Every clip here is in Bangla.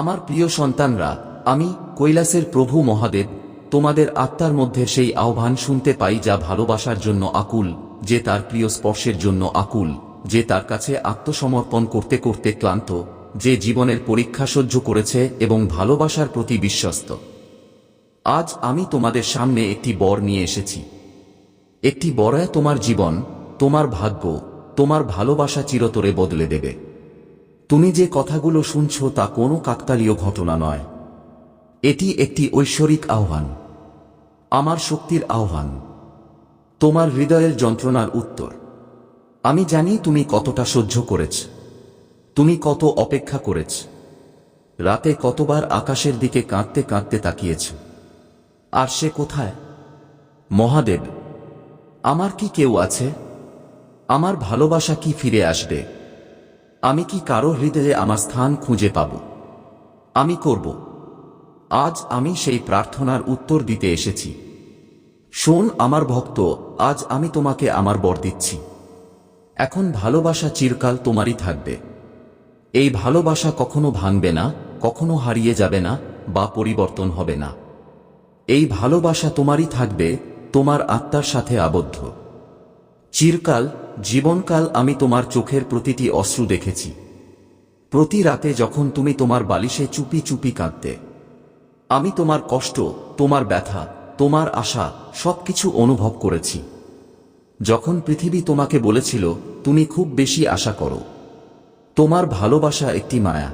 আমার প্রিয় সন্তানরা, আমি কৈলাসের প্রভু মহাদেব, তোমাদের আত্মার মধ্যে সেই আহ্বান শুনতে পাই যা ভালোবাসার জন্য আকুল, যে তার প্রিয় স্পর্শের জন্য আকুল, যে তার কাছে আত্মসমর্পণ করতে করতে ক্লান্ত, যে জীবনের পরীক্ষা সহ্য করেছে এবং ভালোবাসার প্রতি বিশ্বস্ত। আজ আমি তোমাদের সামনে একটি বর নিয়ে এসেছি। একটি বরায় তোমার জীবন, তোমার ভাগ্য, তোমার ভালোবাসা চিরতরে বদলে দেবে। তুমি যে কথাগুলো শুনছ তা কোনো কাকতালীয় ঘটনা নয়। এটি একটি ঐশ্বরিক আহ্বান। আমার শক্তির আহ্বান। তোমার হৃদয়ের যন্ত্রণার উত্তর। আমি জানি তুমি কতটা সহ্য করেছ। তুমি কত অপেক্ষা করেছ। রাতে কতবার আকাশের দিকে কাঁদতে কাঁদতে তাকিয়েছ। আর সে কোথায়? মহাদেব। আমার কি কেউ আছে? আমার ভালোবাসা কি ফিরে আসবে? আমি কি কারও হৃদয়ে আমার স্থান খুঁজে পাব? আমি করব। আজ আমি সেই প্রার্থনার উত্তর দিতে এসেছি। শোন আমার ভক্ত, আজ আমি তোমাকে আমার বর দিচ্ছি। এখন ভালোবাসা চিরকাল তোমারই থাকবে। এই ভালোবাসা কখনো ভাঙবে না, কখনো হারিয়ে যাবে না বা পরিবর্তন হবে না। এই ভালোবাসা তোমারই থাকবে, তোমার আত্মার সাথে আবদ্ধ। চিরকাল জীবনকাল আমি তোমার চোখের প্রতিটি অশ্রু দেখেছি। প্রতি রাতে যখন তুমি তোমার বালিশে চুপি চুপি কাঁদতে, আমি তোমার কষ্ট, তোমার ব্যথা, তোমার আশা সবকিছু অনুভব করেছি। যখন পৃথিবী তোমাকে বলেছিল, তুমি খুব বেশি আশা করো। তোমার ভালোবাসা একটি মায়া।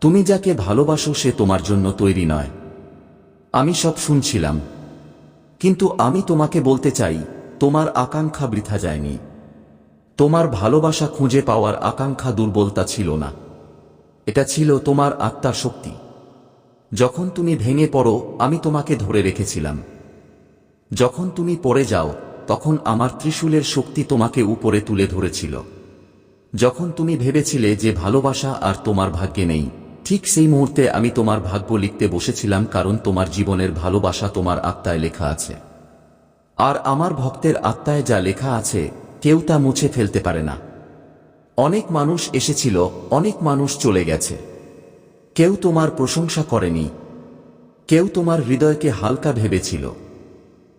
তুমি যাকে ভালোবাসো সে তোমার জন্য তৈরি নয়। আমি সব শুনছিলাম। কিন্তু আমি তোমাকে বলতে চাই, তোমার আকাঙ্ক্ষা বৃথা যায়নি। তোমার ভালোবাসা খুঁজে পাওয়ার আকাঙ্ক্ষা দুর্বলতা ছিল না। এটা ছিল তোমার আত্মার শক্তি। যখন তুমি ভেঙে পড়ো, আমি তোমাকে ধরে রেখেছিলাম। যখন তুমি পড়ে যাও, তখন আমার ত্রিশূলের শক্তি তোমাকে উপরে তুলে ধরেছিল। যখন তুমি ভেবেছিলে যে ভালোবাসা আর তোমার ভাগ্যে নেই, ঠিক সেই মুহূর্তে আমি তোমার ভাগ্য লিখতে বসেছিলাম কারণ তোমার জীবনের ভালোবাসা তোমার আত্মায় লেখা আছে। আর আমার ভক্তের আত্মায় যা লেখা আছে কেউ তা মুছে ফেলতে পারে না। অনেক মানুষ এসেছিল, অনেক মানুষ চলে গেছে। কেউ তোমার প্রশংসা করেনি। কেউ তোমার হৃদয়কে হালকা ভেবেছিল।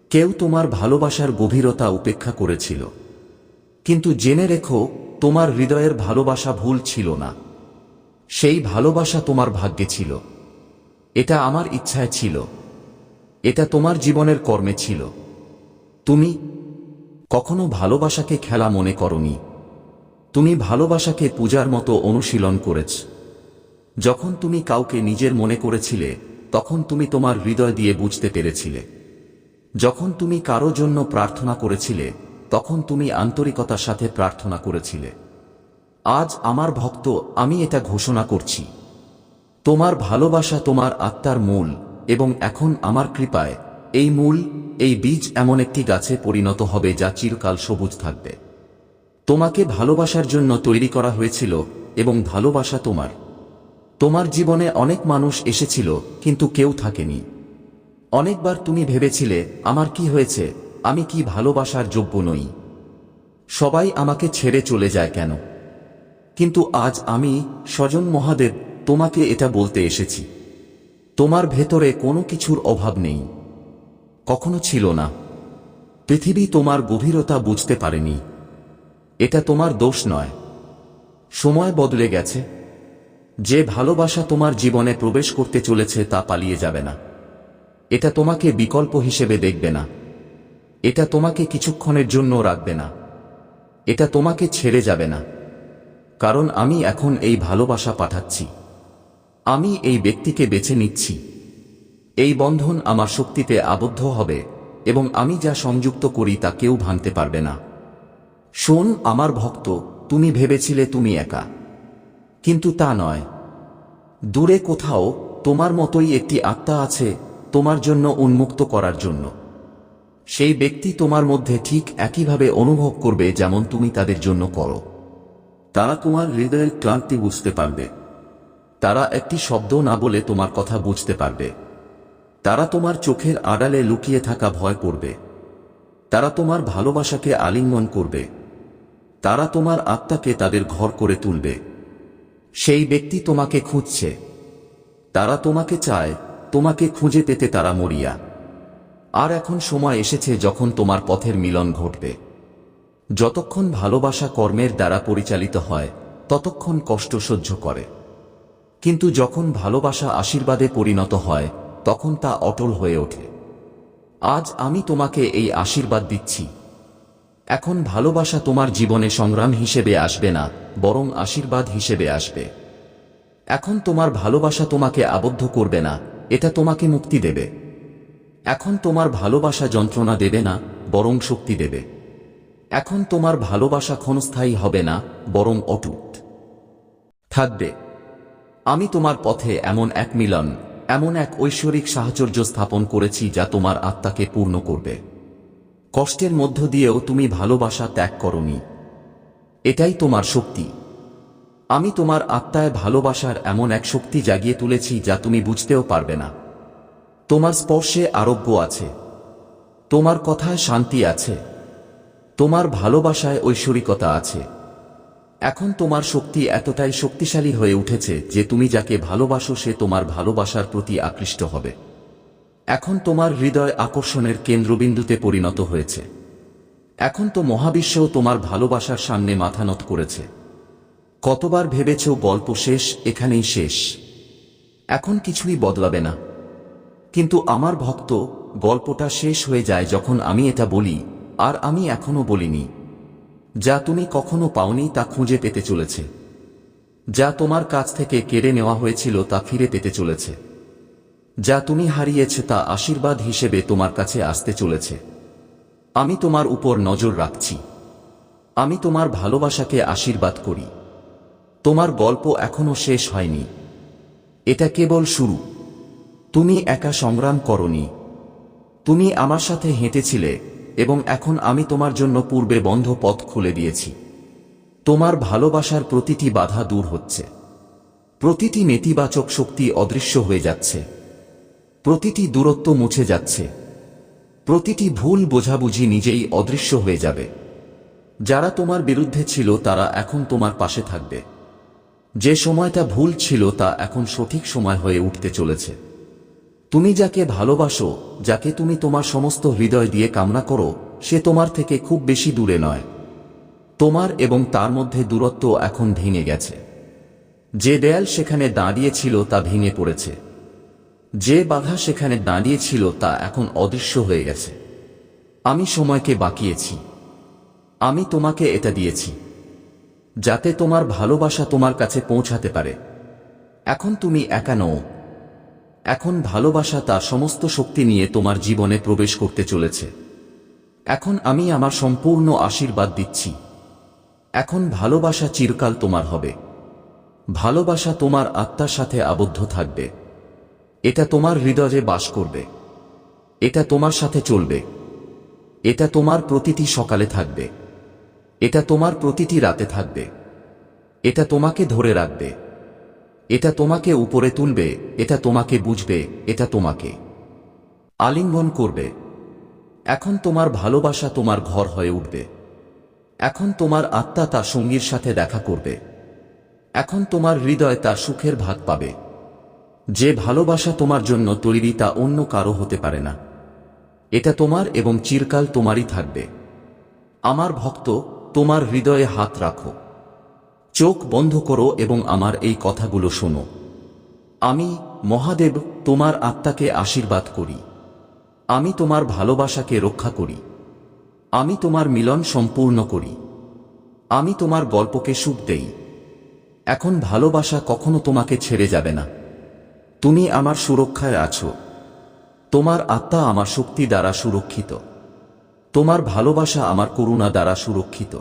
কেউ তোমার ভালোবাসার গভীরতা উপেক্ষা করেছিল। কিন্তু জেনে রেখো, তোমার হৃদয়ের ভালোবাসা ভুল ছিল না। সেই ভালোবাসা তোমার ভাগ্যে ছিল। এটা আমার ইচ্ছায় ছিল। এটা তোমার জীবনের কর্মে ছিল। তুমি কখনো ভালোবাসাকে খেলা মনে করনি। তুমি ভালোবাসাকে পূজার মতো অনুশীলন করেছ। যখন তুমি কাউকে নিজের মনে করেছিলে, তখন তুমি তোমার হৃদয় দিয়ে বুঝতে পেরেছিলে। যখন তুমি কারও জন্য প্রার্থনা করেছিলে, তখন তুমি আন্তরিকতার সাথে প্রার্থনা করেছিলে। আজ আমার ভক্ত, আমি এটা ঘোষণা করছি। তোমার ভালোবাসা তোমার আত্মার মূল এবং এখন আমার কৃপায় এই মূল, এই বীজ এমন একটি গাছে পরিণত হবে যা চিরকাল সবুজ থাকবে। তোমাকে ভালোবাসার জন্য তৈরি করা হয়েছিল এবং ভালোবাসা তোমার। তোমার জীবনে অনেক মানুষ এসেছিল, কিন্তু কেউ থাকেনি। অনেকবার তুমি ভেবেছিলে, আমার কি হয়েছে? আমি কি ভালোবাসার যোগ্য নই? সবাই আমাকে ছেড়ে চলে যায় কেন? কিন্তু আজ আমি, স্বজন মহাদেব, তোমাকে এটা বলতে এসেছি। তোমার ভেতরে কোনো কিছুর অভাব নেই। কখনো ছিল না। পৃথিবী তোমার গভীরতা বুঝতে পারেনি। এটা তোমার দোষ নয়। সময় বদলে গেছে। যে ভালোবাসা তোমার জীবনে প্রবেশ করতে চলেছে তা পালিয়ে যাবে না। এটা তোমাকে বিকল্প হিসেবে দেখবে না। এটা তোমাকে কিছুক্ষণের জন্য রাখবে না। এটা তোমাকে ছেড়ে যাবে না। কারণ আমি এখন এই ভালোবাসা পাঠাচ্ছি। আমি এই ব্যক্তিকে বেছে নিচ্ছি। এই বন্ধন আমার শক্তিতে আবদ্ধ হবে এবং আমি যা সংযুক্ত করি তা কেউ ভাঙতে পারবে না। শোন আমার ভক্ত, তুমি ভেবেছিলে তুমি একা। কিন্তু তা নয়। দূরে কোথাও তোমার মতোই একটি আত্মা আছে তোমার জন্য উন্মুক্ত করার জন্য। সেই ব্যক্তি তোমার মধ্যে ঠিক একইভাবে অনুভব করবে যেমন তুমি তাদের জন্য করো। তারা তোমার হৃদয়ের ক্লান্তি বুঝতে পারবে। তারা একটি শব্দ না বলে তোমার কথা বুঝতে পারবে। তারা তোমার চোখের আড়ালে লুকিয়ে থাকা ভয় করবে। তারা তোমার ভালোবাসাকে আলিঙ্গন করবে। তারা তোমার আত্মাকে তাদের ঘর করে তুলবে। সেই ব্যক্তি তোমাকে খুঁজছে। তারা তোমাকে চায়, তোমাকে খুঁজে পেতে তারা মরিয়া। আর এখন সময় এসেছে যখন তোমার পথের মিলন ঘটবে। যতক্ষণ ভালোবাসা কর্মের দ্বারা পরিচালিত হয়, ততক্ষণ কষ্ট সহ্য করে। কিন্তু যখন ভালোবাসা আশীর্বাদে পরিণত হয় তখন তা অটল হয়ে ওঠে। আজ আমি তোমাকে এই আশীর্বাদ দিচ্ছি। এখন ভালোবাসা তোমার জীবনে সংগ্রাম হিসেবে আসবে না, বরং আশীর্বাদ হিসেবে আসবে। এখন তোমার ভালোবাসা তোমাকে আবদ্ধ করবে না, এটা তোমাকে মুক্তি দেবে। এখন তোমার ভালোবাসা যন্ত্রণা দেবে না, বরং শক্তি দেবে। এখন তোমার ভালোবাসা ক্ষণস্থায়ী হবে না, বরং অটুট। থাকবে। আমি তোমার পথে এমন এক মিলন এমন এক ঐশ্বরিক সাহচর্য স্থাপন করেছি যা তোমার আত্মাকে পূর্ণ করবে। কষ্টের মধ্য দিয়েও তুমি ভালোবাসা ত্যাগ করনি। এটাই তোমার শক্তি। আমি তোমার আত্মায় ভালোবাসার এমন এক শক্তি জাগিয়ে তুলেছি যা তুমি বুঝতেও পারবে না। তোমার স্পর্শে আরোগ্য আছে। তোমার কথায় শান্তি আছে। তোমার ভালোবাসায় ঐশ্বরিকতা আছে। এখন তোমার শক্তি এতটাই শক্তিশালী হয়ে উঠেছে যে তুমি যাকে ভালোবাসো সে তোমার ভালোবাসার প্রতি আকৃষ্ট হবে। এখন তোমার হৃদয় আকর্ষণের কেন্দ্রবিন্দুতে পরিণত হয়েছে। এখন তো মহাবিশ্বও তোমার ভালোবাসার সামনে মাথা নত করেছে। কতবার ভেবেছ গল্প শেষ, এখানেই শেষ। এখন কিছুই বদলাবে না। কিন্তু আমার ভক্ত, গল্পটা শেষ হয়ে যায় যখন আমি এটা বলি, আর আমি এখনও বলিনি। যা তুমি কখনো পাওনি তা খুঁজে পেতে চলেছে। যা তোমার কাছ থেকে কেড়ে নেওয়া হয়েছিল তা ফিরে পেতে চলেছে। যা তুমি হারিয়েছে তা আশীর্বাদ হিসেবে তোমার কাছে আসতে চলেছে। আমি তোমার উপর নজর রাখছি। আমি তোমার ভালোবাসাকে আশীর্বাদ করি। তোমার গল্প এখনও শেষ হয়নি। এটা কেবল শুরু। তুমি একা সংগ্রাম করনি। তুমি আমার সাথে হেঁটেছিলে। এবং এখন আমি তোমার জন্য পূর্বে বন্ধ পথ খুলে দিয়েছি। তোমার ভালোবাসার প্রতিটি বাধা দূর হচ্ছে। প্রতিটি নেতিবাচক শক্তি অদৃশ্য হয়ে যাচ্ছে। প্রতিটি দূরত্ব মুছে যাচ্ছে। প্রতিটি ভুল বোঝাবুঝি নিজেই অদৃশ্য হয়ে যাবে। যারা তোমার বিরুদ্ধে ছিল, তারা এখন তোমার পাশে থাকবে। যে সময়টা ভুল ছিল, তা এখন সঠিক সময় হয়ে উঠতে চলেছে। তুমি যাকে ভালোবাসো, যাকে তুমি তোমার সমস্ত হৃদয় দিয়ে কামনা করো, সে তোমার থেকে খুব বেশি দূরে নয়। তোমার এবং তার মধ্যে দূরত্ব এখন ভেঙে গেছে। যে দেয়াল সেখানে দাঁড়িয়েছিল তা ভেঙে পড়েছে। যে বাধা সেখানে দাঁড়িয়েছিল তা এখন অদৃশ্য হয়ে গেছে। আমি সময়কে বাকিয়েছি। আমি তোমাকে এটা দিয়েছি। যাতে তোমার ভালোবাসা তোমার কাছে পৌঁছাতে পারে। এখন তুমি একা নও এখন ভালোবাসা তার সমস্ত শক্তি নিয়ে তোমার জীবনে প্রবেশ করতে চলেছে। এখন আমি আমার সম্পূর্ণ আশীর্বাদ দিচ্ছি। এখন ভালোবাসা চিরকাল তোমার হবে। ভালোবাসা তোমার আত্মার সাথে আবদ্ধ থাকবে। এটা তোমার হৃদয়ে বাস করবে। এটা তোমার সাথে চলবে। এটা তোমার প্রতিটি সকালে থাকবে। এটা তোমার প্রতিটি রাতে থাকবে। এটা তোমাকে ধরে রাখবে। এটা তোমাকে উপরে তুলবে, এটা তোমাকে বুঝবে, এটা তোমাকে আলিঙ্গন করবে। এখন তোমার ভালোবাসা তোমার ঘর হয়ে উঠবে। এখন তোমার আত্মা তা সঙ্গীর সাথে দেখা করবে। এখন তোমার হৃদয় তা সুখের ভাগ পাবে। যে ভালোবাসা তোমার জন্য তৈরি তা অন্য কারও হতে পারে না। এটা তোমার এবং চিরকাল তোমারই থাকবে। আমার ভক্ত, তোমার হৃদয়ে হাত রাখো। চোখ বন্ধ করো এবং আমার এই কথাগুলো শোনো। আমি, মহাদেব, তোমার আত্মাকে আশীর্বাদ করি। আমি তোমার ভালোবাসাকে রক্ষা করি। আমি তোমার মিলন সম্পূর্ণ করি। আমি তোমার গল্পকে সুখ দেই। এখন ভালোবাসা কখনো তোমাকে ছেড়ে যাবে না। তুমি আমার সুরক্ষায় আছো। তোমার আত্মা আমার শক্তি দ্বারা সুরক্ষিত। তোমার ভালোবাসা আমার করুণা দ্বারা সুরক্ষিত।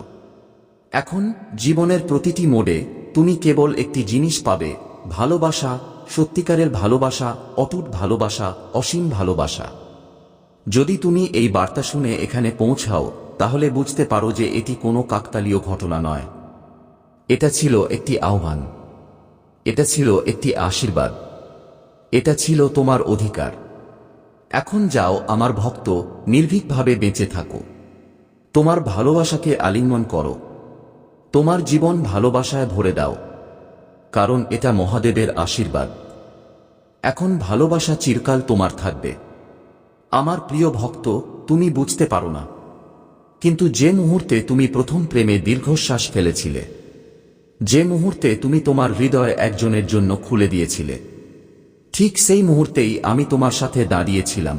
এখন, জীবনের প্রতিটি মোড়ে, তুমি কেবল একটি জিনিস পাবে, ভালোবাসা, সত্যিকারের ভালোবাসা, অটুট ভালোবাসা, অসীম ভালোবাসা। যদি তুমি এই বার্তা শুনে এখানে পৌঁছাও, তাহলে বুঝতে পারো যে এটি কোনো কাকতালীয় ঘটনা নয়। এটা ছিল একটি আহ্বান। এটা ছিল একটি আশীর্বাদ। এটা ছিল তোমার অধিকার। এখন যাও, আমার ভক্ত, নির্ভীকভাবে বেঁচে থাকো। তোমার ভালোবাসাকে আলিঙ্গন করো। তোমার জীবন ভালোবাসায় ভরে দাও, কারণ এটা মহাদেবের আশীর্বাদ। এখন ভালোবাসা চিরকাল তোমার থাকবে। আমার প্রিয় ভক্ত, তুমি বুঝতে পারো না। কিন্তু যে মুহূর্তে তুমি প্রথম প্রেমে দীর্ঘশ্বাস ফেলেছিলে, যে মুহূর্তে তুমি তোমার হৃদয় একজনের জন্য খুলে দিয়েছিলে, ঠিক সেই মুহূর্তেই আমি তোমার সাথে দাঁড়িয়েছিলাম।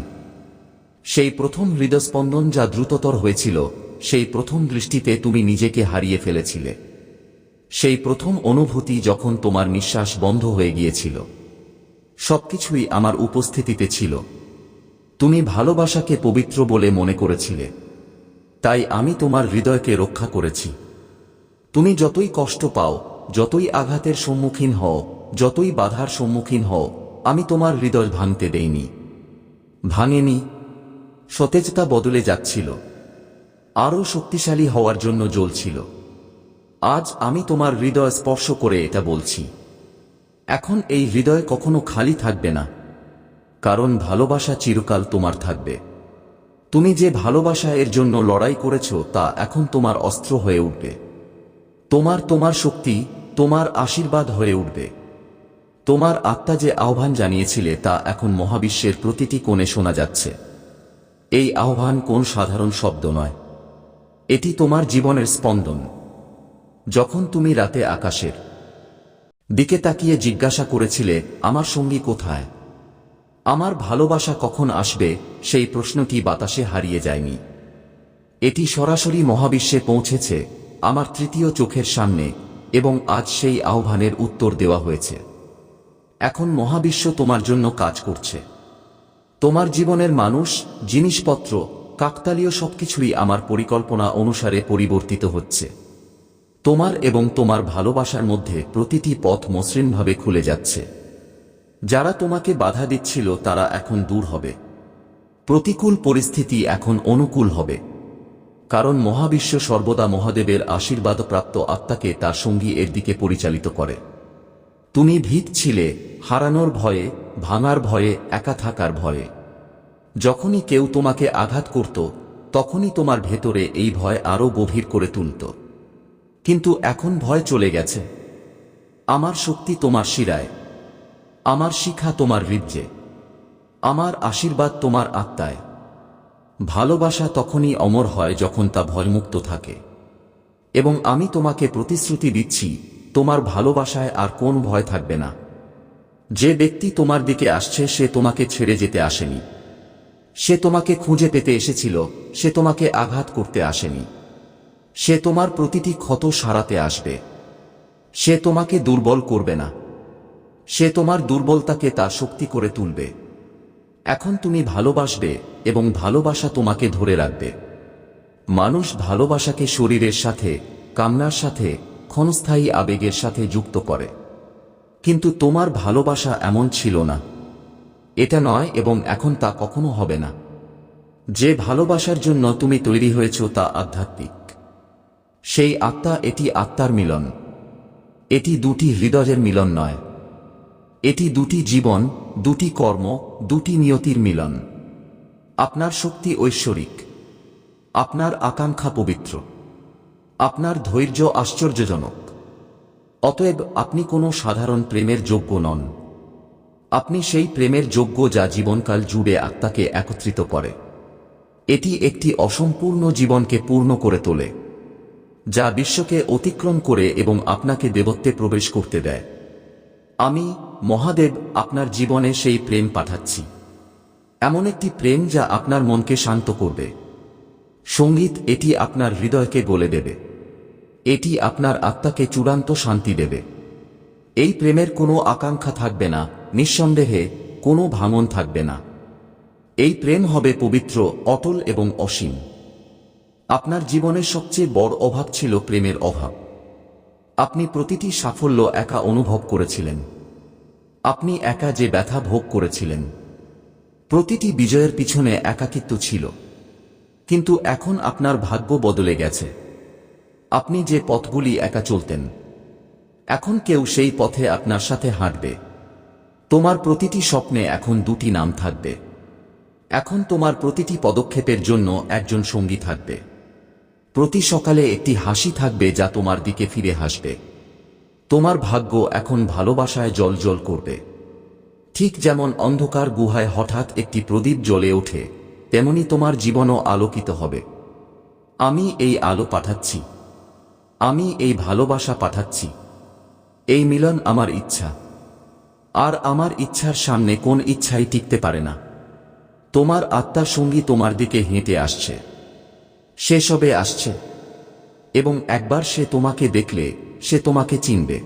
সেই প্রথম হৃদস্পন্দন যা দ্রুততর হয়েছিল সেই প্রথম দৃষ্টিতে তুমি নিজেকে হারিয়ে ফেলেছিলে। সেই প্রথম অনুভূতি যখন তোমার নিঃশ্বাস বন্ধ হয়ে গিয়েছিল। সবকিছুই আমার উপস্থিতিতে ছিল। তুমি ভালোবাসাকে পবিত্র বলে মনে করেছিলে। তাই আমি তোমার হৃদয়কে রক্ষা করেছি। তুমি যতই কষ্ট পাও, যতই আঘাতের সম্মুখীন হও, যতই বাধার সম্মুখীন হও, আমি তোমার হৃদয় ভাঙতে দেইনি। ভাঙেনি। সতেজতা বদলে যাচ্ছিল। আরও শক্তিশালী হওয়ার জন্য জ্বলছিল। আজ আমি তোমার হৃদয় স্পর্শ করে এটা বলছি। এখন এই হৃদয় কখনো খালি থাকবে না। কারণ ভালোবাসা চিরকাল তোমার থাকবে। তুমি যে ভালোবাসা এর জন্য লড়াই করেছ তা এখন তোমার অস্ত্র হয়ে উঠবে। তোমার তোমার শক্তি, তোমার আশীর্বাদ হয়ে উঠবে। তোমার আত্মা যে আহ্বান জানিয়েছিলে তা এখন মহাবিশ্বের প্রতিটি কোণে শোনা যাচ্ছে। এই আহ্বান কোন সাধারণ শব্দ নয়। এটি তোমার জীবনের স্পন্দন। যখন তুমি রাতে আকাশের দিকে তাকিয়ে জিজ্ঞাসা করেছিলে, আমার সঙ্গী কোথায়? আমার ভালোবাসা কখন আসবে? সেই প্রশ্নটি বাতাসে হারিয়ে যায়নি। এটি সরাসরি মহাবিশ্বে পৌঁছেছে, আমার তৃতীয় চোখের সামনে, এবং আজ সেই আহ্বানের উত্তর দেওয়া হয়েছে। এখন মহাবিশ্ব তোমার জন্য কাজ করছে। তোমার জীবনের মানুষ, জিনিসপত্র কাকতালীয় সবকিছুই আমার পরিকল্পনা অনুসারে পরিবর্তিত হচ্ছে। তোমার এবং তোমার ভালোবাসার মধ্যে প্রতিটি পথ মসৃণভাবে খুলে যাচ্ছে। যারা তোমাকে বাধা দিচ্ছিল তারা এখন দূর হবে। প্রতিকূল পরিস্থিতি এখন অনুকূল হবে। কারণ মহাবিশ্ব সর্বদা মহাদেবের আশীর্বাদপ্রাপ্ত আত্মাকে তার সঙ্গী এর দিকে পরিচালিত করে। তুমি ভীত ছিলে, হারানোর ভয়ে, ভাঙার ভয়ে, একা থাকার ভয়ে। যখনই কেউ তোমাকে আঘাত করত, তখনই তোমার ভেতরে এই ভয় আরও গভীর করে তুলত। কিন্তু এখন ভয় চলে গেছে। আমার শক্তি তোমার শিরায়। আমার শিখা তোমার হৃদ্যে। আমার আশীর্বাদ তোমার আত্মায়। ভালোবাসা তখনই অমর হয় যখন তা ভয়মুক্ত থাকে। এবং আমি তোমাকে প্রতিশ্রুতি দিচ্ছি, তোমার ভালোবাসায় আর কোন ভয় থাকবে না। যে ব্যক্তি তোমার দিকে আসছে, সে তোমাকে ছেড়ে যেতে আসেনি। সে তোমাকে খুঁজে পেতে এসেছিল, সে তোমাকে আঘাত করতে আসেনি। সে তোমার প্রতিটি ক্ষত সারাতে আসবে। সে তোমাকে দুর্বল করবে না। সে তোমার দুর্বলতাকে তার শক্তি করে তুলবে। এখন তুমি ভালোবাসবে এবং ভালোবাসা তোমাকে ধরে রাখবে। মানুষ ভালোবাসাকে শরীরের সাথে কামনার সাথে, ক্ষণস্থায়ী আবেগের সাথে যুক্ত করে। কিন্তু তোমার ভালোবাসা এমন ছিল না। এটা নয় এবং এখন তা কখনো হবে না। যে ভালোবাসার জন্য তুমি তৈরি হয়েছ তা আধ্যাত্মিক। সেই আত্মা এটি আত্মার মিলন। এটি দুটি হৃদয়ের মিলন নয়। এটি দুটি জীবন, দুটি কর্ম, দুটি নিয়তির মিলন। আপনার শক্তি ঐশ্বরিক। আপনার আকাঙ্ক্ষা পবিত্র। আপনার ধৈর্য আশ্চর্যজনক। অতএব আপনি কোনো সাধারণ প্রেমের যোগ্য নন। আপনি সেই প্রেমের যোগ্য যা জীবনকাল জুড়ে আত্মাকে একত্রিত করে। এটি একটি অসম্পূর্ণ জীবনকে পূর্ণ করে তোলে, যা বিশ্বকে অতিক্রম করে এবং আপনাকে দেবত্বে প্রবেশ করতে দেয়। আমি, মহাদেব, আপনার জীবনে সেই প্রেম পাঠাচ্ছি। এমন একটি প্রেম যা আপনার মনকে শান্ত করবে। সংগীত এটি আপনার হৃদয়কে গলে দেবে। এটি আপনার আত্মাকে চূড়ান্ত শান্তি দেবে। এই প্রেমের কোনো আকাঙ্ক্ষা থাকবে না। নিঃসন্দেহে কোনো ভাঙন থাকবে না। এই প্রেম হবে পবিত্র, অটল এবং অসীম। আপনার জীবনের সবচেয়ে বড় অভাব ছিল প্রেমের অভাব। আপনি প্রতিটি সাফল্য একা অনুভব করেছিলেন। আপনি একা যে ব্যথা ভোগ করেছিলেন। প্রতিটি বিজয়ের পিছনে একাকিত্ব ছিল। কিন্তু এখন আপনার ভাগ্য বদলে গেছে। আপনি যে পথগুলি একা চলতেন, এখন কেউ সেই পথে আপনার সাথে হাঁটবে। তোমার প্রতিটি স্বপ্নে এখন দুটি নাম থাকবে। এখন তোমার প্রতিটি পদক্ষেপের জন্য একজন সঙ্গী থাকবে। প্রতি সকালে একটি হাসি থাকবে যা তোমার দিকে ফিরে হাসবে। তোমার ভাগ্য এখন ভালোবাসায় জল জল করবে। ঠিক যেমন অন্ধকার গুহায় হঠাৎ একটি প্রদীপ জ্বলে ওঠে, তেমনি তোমার জীবনও আলোকিত হবে। আমি এই আলো পাঠাচ্ছি। আমি এই ভালোবাসা পাঠাচ্ছি। এই মিলন আমার ইচ্ছা। আর আমার ইচ্ছার সামনে কোন ইচ্ছাই টিকতে পারে না। তোমার আত্মার সঙ্গী তোমার দিকে হেঁটে আসছে। সে সবে আসছে। এবং একবার সে তোমাকে দেখলে, সে তোমাকে চিনবে।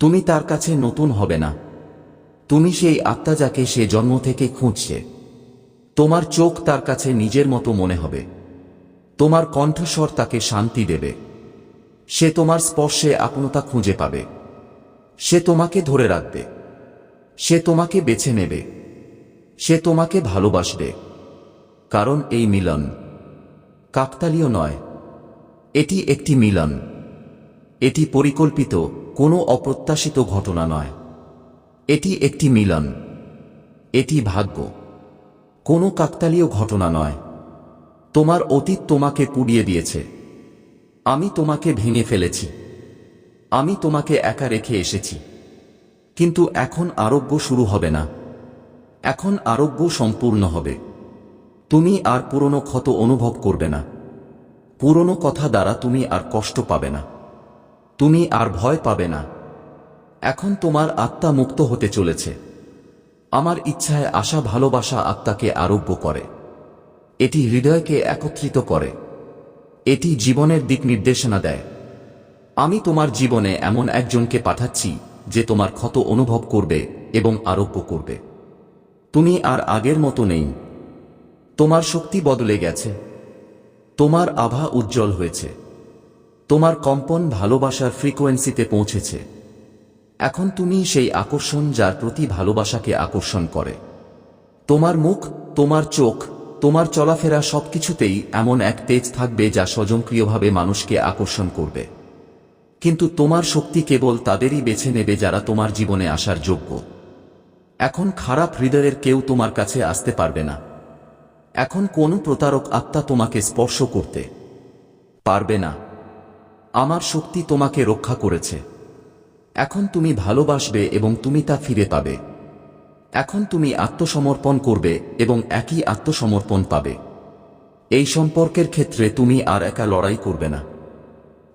তুমি তার কাছে নতুন হবে না। তুমি সেই আত্মা যাকে সে জন্ম থেকে খুঁজছে। তোমার চোখ তার কাছে নিজের মতো মনে হবে। তোমার কণ্ঠস্বর তাকে শান্তি দেবে। সে তোমার স্পর্শে আপনতা খুঁজে পাবে। সে তোমাকে ধরে রাখবে। সে তোমাকে বেছে নেবে। সে তোমাকে ভালোবাসবে। কারণ এই মিলন কাকতালীয় নয়। এটি একটি মিলন। এটি পরিকল্পিত, কোনো অপ্রত্যাশিত ঘটনা নয়। এটি একটি মিলন। এটি ভাগ্য। কোনো কাকতালীয় ঘটনা নয়। তোমার অতীত তোমাকে পুড়িয়ে দিয়েছে। আমি তোমাকে ভেঙে ফেলেছি। আমি তোমাকে একা রেখে এসেছি। কিন্তু এখন আরোগ্য শুরু হবে না। এখন আরোগ্য সম্পূর্ণ হবে। তুমি আর পুরনো ক্ষত অনুভব করবে না। পুরনো কথা দ্বারা তুমি আর কষ্ট পাবে না। তুমি আর ভয় পাবে না। এখন তোমার আত্মা মুক্ত হতে চলেছে। আমার ইচ্ছায় আশা ভালোবাসা আত্মাকে আরোগ্য করে। এটি হৃদয়কে একত্রিত করে। এটি জীবনের দিক নির্দেশনা দেয়। আমি তোমার জীবনে এমন একজনকে পাঠাচ্ছি যে তোমার ক্ষত অনুভব করবে এবং আরোগ্য করবে। তুমি আর আগের মতো নেই। তোমার শক্তি বদলে গেছে। তোমার আভা উজ্জ্বল হয়েছে। তোমার কম্পন ভালোবাসার ফ্রিকোয়েন্সিতে পৌঁছেছে। এখন তুমি সেই আকর্ষণ যার প্রতি ভালোবাসাকে আকর্ষণ করে। তোমার মুখ, তোমার চোখ, তোমার চলাফেরা সবকিছুতেই এমন এক তেজ থাকবে যা স্বজনক্রিয়ভাবে মানুষকে আকর্ষণ করবে। কিন্তু তোমার শক্তি কেবল তাদেরই বেছে নেবে যারা তোমার জীবনে আসার যোগ্য। এখন খারাপ হৃদয়ের কেউ তোমার কাছে আসতে পারবে না। এখন কোন প্রতারক আত্মা তোমাকে স্পর্শ করতে পারবে না। আমার শক্তি তোমাকে রক্ষা করেছে। এখন তুমি ভালোবাসবে এবং তুমি তা ফিরে পাবে। এখন তুমি আত্মসমর্পণ করবে এবং একই আত্মসমর্পণ পাবে। এই সম্পর্কের ক্ষেত্রে তুমি আর একা লড়াই করবে না।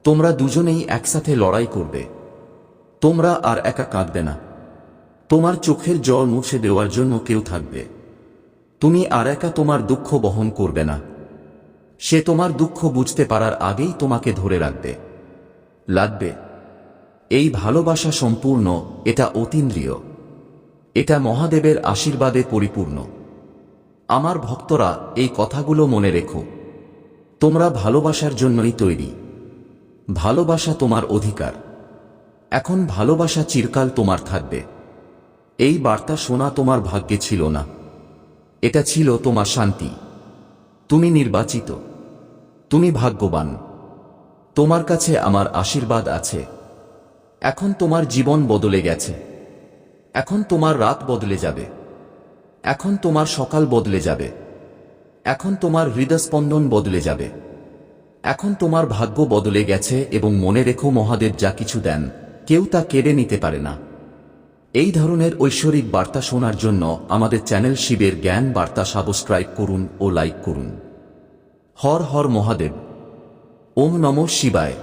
তোমরা দুজনেই একসাথে লড়াই করবে। তোমরা আর একা কাঁদবে না। তোমার চোখের জল মুছে দেওয়ার জন্য কেউ থাকবে। তুমি আর একা তোমার দুঃখ বহন করবে না। সে তোমার দুঃখ বুঝতে পারার আগেই তোমাকে ধরে রাখবে। লাগবে। এই ভালোবাসা সম্পূর্ণ, এটা অতীন্দ্রিয়। এটা মহাদেবের আশীর্বাদে পরিপূর্ণ। আমার ভক্তরা, এই কথাগুলো মনে রেখো। তোমরা ভালোবাসার জন্যই তৈরি। ভালোবাসা তোমার অধিকার। এখন ভালোবাসা চিরকাল তোমার থাকবে। এই বার্তা শোনা তোমার ভাগ্যে ছিল না। এটা ছিল তোমার শান্তি। তুমি নির্বাচিত। তুমি ভাগ্যবান। তোমার কাছে আমার আশীর্বাদ আছে। এখন তোমার জীবন বদলে গেছে। এখন তোমার রাত বদলে যাবে। এখন তোমার সকাল বদলে যাবে। এখন তোমার হৃদস্পন্দন বদলে যাবে। এখন তোমার ভাগ্য বদলে গেছে এবং মনে রেখো মহাদেব যা কিছু দেন, কেউ তা কেড়ে নিতে পারে না। এই ধরনের ঐশ্বরিক বার্তা শোনার জন্য আমাদের চ্যানেল শিবের জ্ঞান বার্তা সাবস্ক্রাইব করুন ও লাইক করুন। হর হর মহাদেব। ওম নম শিবায়।